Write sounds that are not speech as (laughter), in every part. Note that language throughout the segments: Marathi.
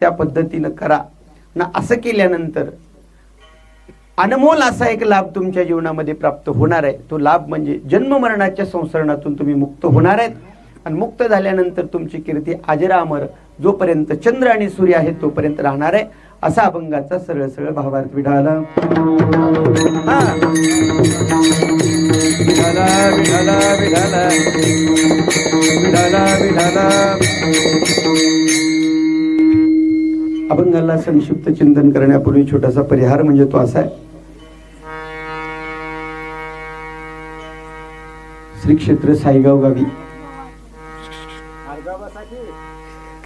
त्या पद्धतीनं करा. ना असं केल्यानंतर अनमोल असा एक लाभ तुमच्या जीवनामध्ये प्राप्त होणार आहे. तो लाभ म्हणजे जन्म मरणाच्या संसरणातून तुम्ही मुक्त होणार आहेत. आणि मुक्त झाल्यानंतर तुमची कीर्ती अजरामर जोपर्यंत चंद्र आणि सूर्य आहेत तोपर्यंत राहणार आहे. असा अभंगाचा सरळ सरळ भावार्थ विढाला विढाला विढाला विढाला विढाला विढाला अभंगाला संक्षिप्त चिंतन करण्यापूर्वी छोटासा परिहार म्हणजे तो असा आहे. श्री क्षेत्र साईगाव गावी.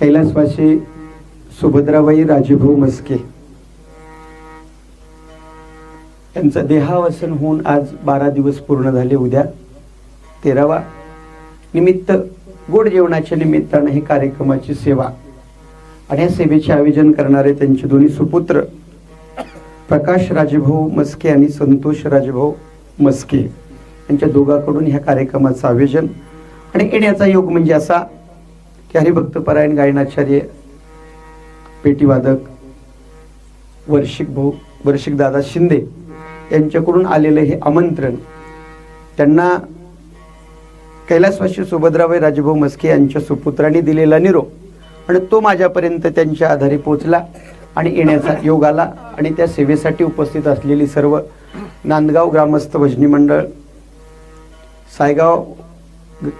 कैलासवासी सुभद्राबाई राजेभाऊ मस्के. यांचं देहावसन होऊन आज बारा दिवस पूर्ण झाले उद्या तेरावा. निमित्त गोड जेवणाच्या निमित्तानं ही कार्यक्रमाची सेवा. आणि या सेवेचे आयोजन करणारे त्यांचे दोन्ही सुपुत्र प्रकाश राजेभाऊ मस्के आणि संतोष राजेभाऊ मस्के यांच्या दोघांकडून ह्या कार्यक्रमाचं आयोजन. आणि येण्याचा योग म्हणजे असा की हरिभक्तपरायण गायनाचार्य पेटीवादक वर्षिक भाऊ वर्षिक दादा शिंदे यांच्याकडून आलेलं हे आमंत्रण त्यांना कैलासवासी सुभद्राबाई राजभाऊ मस्के यांच्या सुपुत्रांनी दिलेला निरोप. आणि तो माझ्यापर्यंत त्यांच्या आधारे पोचला आणि येण्याचा योग आला. आणि त्या सेवेसाठी उपस्थित असलेली सर्व नांदगाव ग्रामस्थ भजनी मंडळ सायगाव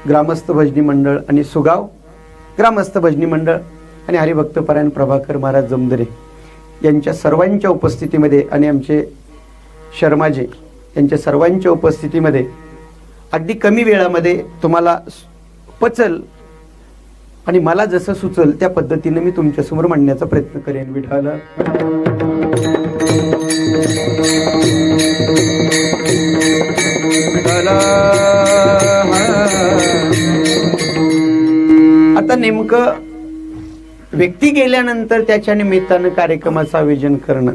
ग्रामस्थ भजनी मंडळ आणि सुगाव ग्रामस्थ भजनी मंडळ आणि हरिभक्तपरायण प्रभाकर महाराज जमदरे यांच्या सर्वांच्या उपस्थितीमध्ये आणि आमचे शर्माजी यांच्या सर्वांच्या उपस्थितीमध्ये अगदी कमी वेळामध्ये तुम्हाला पचल आणि मला जसं सुचल त्या पद्धतीने मी तुमच्यासमोर मांडण्याचा प्रयत्न करेन विठाला आता नेमकं व्यक्ती गेल्यानंतर त्याच्या निमित्तानं कार्यक्रमाचं आयोजन करणं.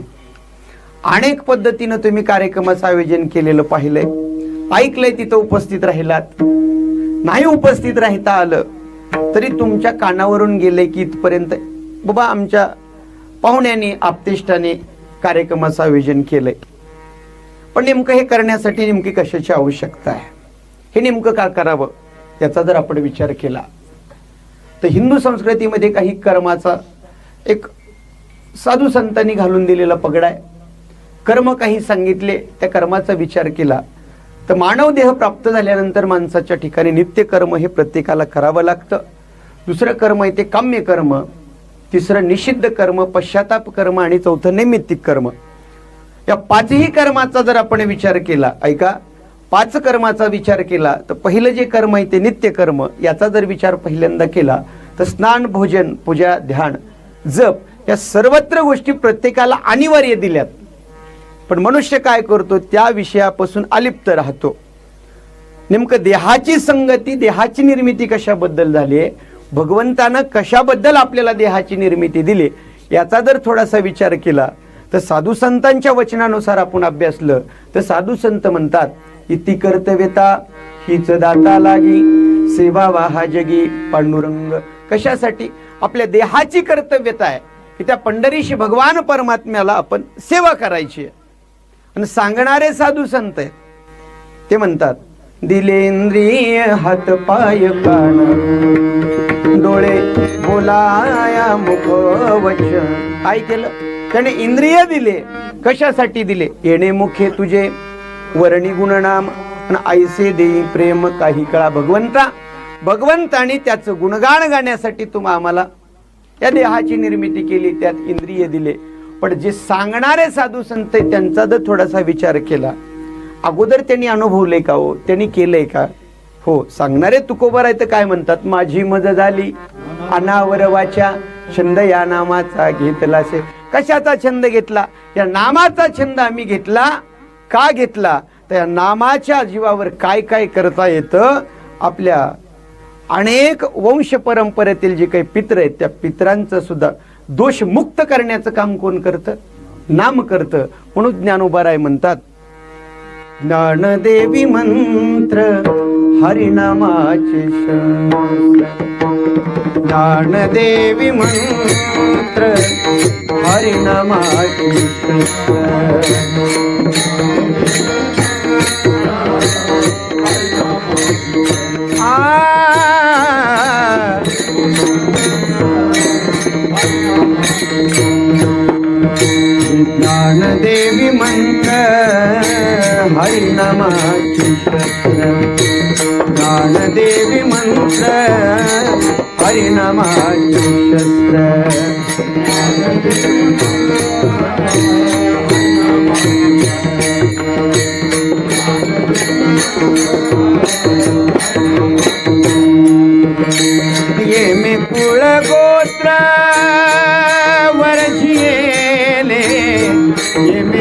अनेक पद्धतीनं तुम्ही कार्यक्रमाचं आयोजन केलेलं पाहिलंय. ऐकलंय तिथं उपस्थित राहिलात. नाही उपस्थित राहता आलं. तरी तुमच्या कानावरून गेले की इथपर्यंत बाबा आमच्या पाहुण्याने आपतेष्टाने कार्यक्रमाचं आयोजन केलंय. पण नेमकं हे करण्यासाठी नेमकी कशाची आवश्यकता आहे? हे नेमकं का करावं? याचा जर आपण विचार केला तर हिंदू संस्कृतीमध्ये काही कर्माचा एक साधू संतांनी घालून दिलेला पगडा आहे. कर्म काही सांगितले त्या कर्माचा विचार केला तर मानव देह प्राप्त झाल्यानंतर माणसाच्या ठिकाणी नित्य कर्म हे प्रत्येकाला करावं लागतं. दुसरं कर्म आहे ते काम्य कर्म. तिसरं निषिद्ध कर्म पश्चाताप कर्म आणि चौथं नैमित्तिक कर्म. या पाचही कर्माचा जर आपण विचार केला ऐका पाच कर्माचा विचार केला तर पहिलं जे कर्म आहे ते नित्य कर्म याचा जर विचार पहिल्यांदा केला तर स्नान भोजन पूजा ध्यान जप या सर्वत्र गोष्टी प्रत्येकाला अनिवार्य दिल्यात. पण मनुष्य काय करतो? त्या विषयापासून अलिप्त राहतो. नेमकं देहाची संगती देहाची निर्मिती कशाबद्दल झाली आहे? भगवंतानं कशाबद्दल आपल्याला देहाची निर्मिती दिली? याचा जर थोडासा विचार केला तर साधू संतांच्या वचनानुसार आपण अभ्यासलं तर साधू संत म्हणतात इति कर्तव्यता हीच दाता लागी सेवा वाहा जगी पांडुरंग. कशासाठी? आपल्या देहाची कर्तव्यता आहे की त्या पंढरीशी भगवान परमात्म्याला आपण सेवा करायची आहे. आणि सांगणारे साधू संत आहेत. ते म्हणतात दिलेंद्रिय हात पाय कान डोळे बोलाया मुख वचन. काय केलं त्याने इंद्रिय दिले. कशासाठी दिले? येणे मुखे तुझे वर्णी गुणनाम. आईसे देई प्रेम काही कळा भगवंता. भगवंताने त्याचं गुणगान गाण्यासाठी तुम्हा आम्हाला या देहाची निर्मिती केली त्यात इंद्रिय दिले. पण जे सांगणारे साधू संत त्यांचा जर थोडासा विचार केला अगोदर त्यांनी अनुभवले का हो? त्यांनी केलंय का? हो सांगणारे तुकोबर आहे तर काय म्हणतात? माझी मज झाली अनावर वाचा छंद या नामाचा घेतला से. कशाचा छंद घेतला? या नामाचा छंद आम्ही घेतला? का घेतला? तर या नामाच्या जीवावर काय काय करता येतं? आपल्या अनेक वंश परंपरेतील जे काही पित्र आहेत त्या पित्रांचं सुद्धा दोष मुक्त करण्याचं काम कोण करतं? नाम करतं. म्हणून ज्ञानोबाराय म्हणतात ज्ञानदेवी मंत्र हरिनामाचे शस्त्र ज्ञानदेवी मंत्र हरिनामाचे ज्ञानदेवी मंत्र हरिनामाची शस्त्र. ज्ञानदेवी मंत्र हरिनामाची शस्त्र.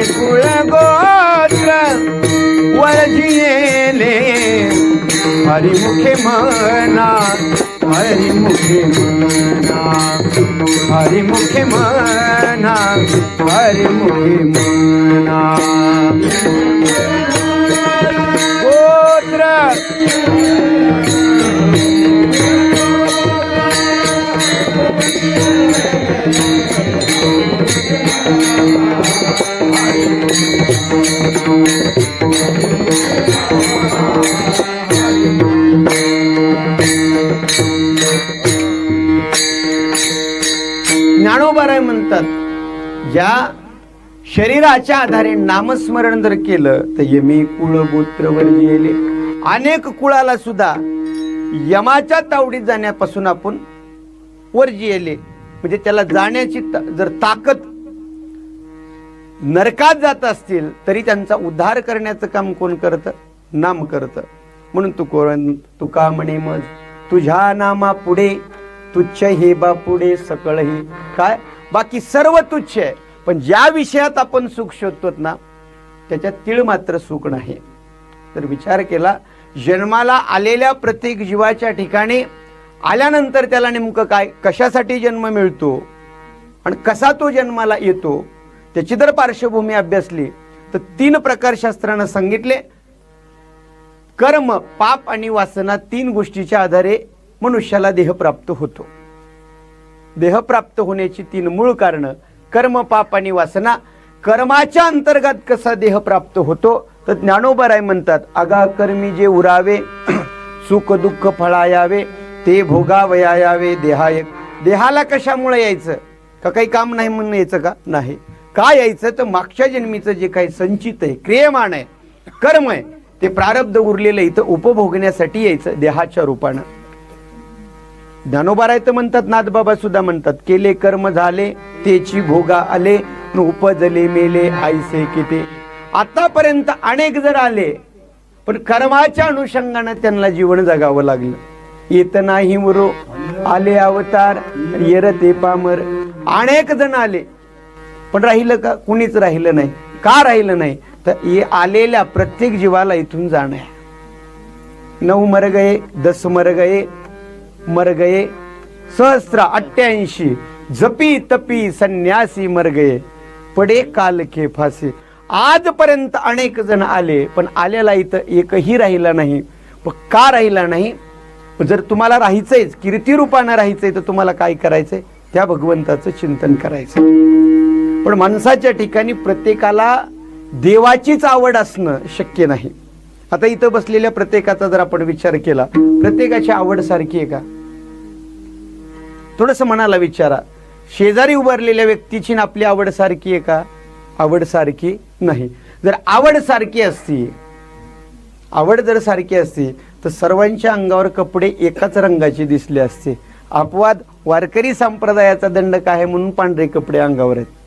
ये मे कुळ गोत्र वरजियेले हरिमुखे मना हरिमुखे मना. हरिमुखे मना हरिमुखे मना. गोत्र ज्ञानोबाराय म्हणतात. या शरीराच्या आधारे नामस्मरण जर केलं तर यमी कुळ गोत्र गेले. अनेक कुळाला सुद्धा यमाच्या तावडीत जाण्यापासून आपण वर्जियेले म्हणजे त्याला जाण्याची जर ताकद नरकात जात असतील तरी त्यांचा उद्धार करण्याचं काम कोण करत? नाम करत. म्हणून तू कोण तुका म्हणे मज? तुझ्या नामा पुढे तुच्छ हे बा पुढे सकळ हे. काय? बाकी सर्व तुच्छ आहे. पण ज्या विषयात आपण सुख शोधतो ना त्याच्यात तीळ मात्र सुख नाही. तर विचार केला जन्माला आलेल्या प्रत्येक जीवाच्या ठिकाणी आल्यानंतर त्याला नेमकं काय कशासाठी जन्म मिळतो आणि कसा तो जन्माला येतो त्याची जर पार्श्वभूमी अभ्यासली तर तीन प्रकार शास्त्रानं सांगितले. कर्म पाप आणि वासना तीन गोष्टीच्या आधारे मनुष्याला देह प्राप्त होतो. देह प्राप्त होण्याची तीन मूळ कारण कर्म पाप आणि वासना. कर्माच्या अंतर्गत कसा देह प्राप्त होतो? तर ज्ञानोबराय म्हणतात अगा कर्मी जे उरावे (clears throat) सुख दुःख फळायावे ते भोगावया यावे देहाय. देहाला कशामुळे यायचं? का काही काम नाही म्हणून यायचं का? नाही. का यायचं? तर मागच्या जन्मीचं जे काही संचित आहे क्रियमान आहे कर्म आहे ते प्रारब्ध उरलेलं इथं उपभोगण्यासाठी यायचं देहाच्या रूपानं. ज्ञानोबा तर म्हणतात नाथबाबा सुद्धा म्हणतात केले कर्म झाले तेची भोगा आले उपजले मेले आईसे किते. आतापर्यंत अनेक जर आले पण कर्माच्या अनुषंगानं त्यांना जीवन जगावं लागलं. येत नाही मुरो आले अवतार येरते पामर. अनेक जण आले पण राहिलं का? कुणीच राहिलं नाही. का राहिलं नाही? तर ये आलेल्या प्रत्येक जीवाला इथून जाणं आहे. नऊ मर गए दस मर गए मर गए अठ्ठ्याऐंशी जपी तपी संन्यासी मर गए पडे काल के फासे. आजपर्यंत अनेक जण आले पण आलेला इथं एकही राहिला नाही. पण का राहिला नाही? जर तुम्हाला राहायचंयच कीर्तिरूपानं राहायचंय तर तुम्हाला काय करायचंय? त्या भगवंताचं चिंतन करायचं पण माणसाच्या ठिकाणी प्रत्येकाला देवाचीच आवड असणं शक्य नाही. आता इथं बसलेल्या प्रत्येकाचा जर आपण विचार केला प्रत्येकाची आवड सारखी आहे का? थोडंसं मनाला विचारा. शेजारी उभारलेल्या व्यक्तीची ना आपली आवड सारखी आहे का? आवड सारखी नाही. जर आवड सारखी असती आवड जर सारखी असती तर सर्वांच्या अंगावर कपडे एकाच रंगाचे दिसले असते. अपवाद वारकरी संप्रदायाचा दंड काय आहे म्हणून पांढरे कपडे अंगावर आहेत.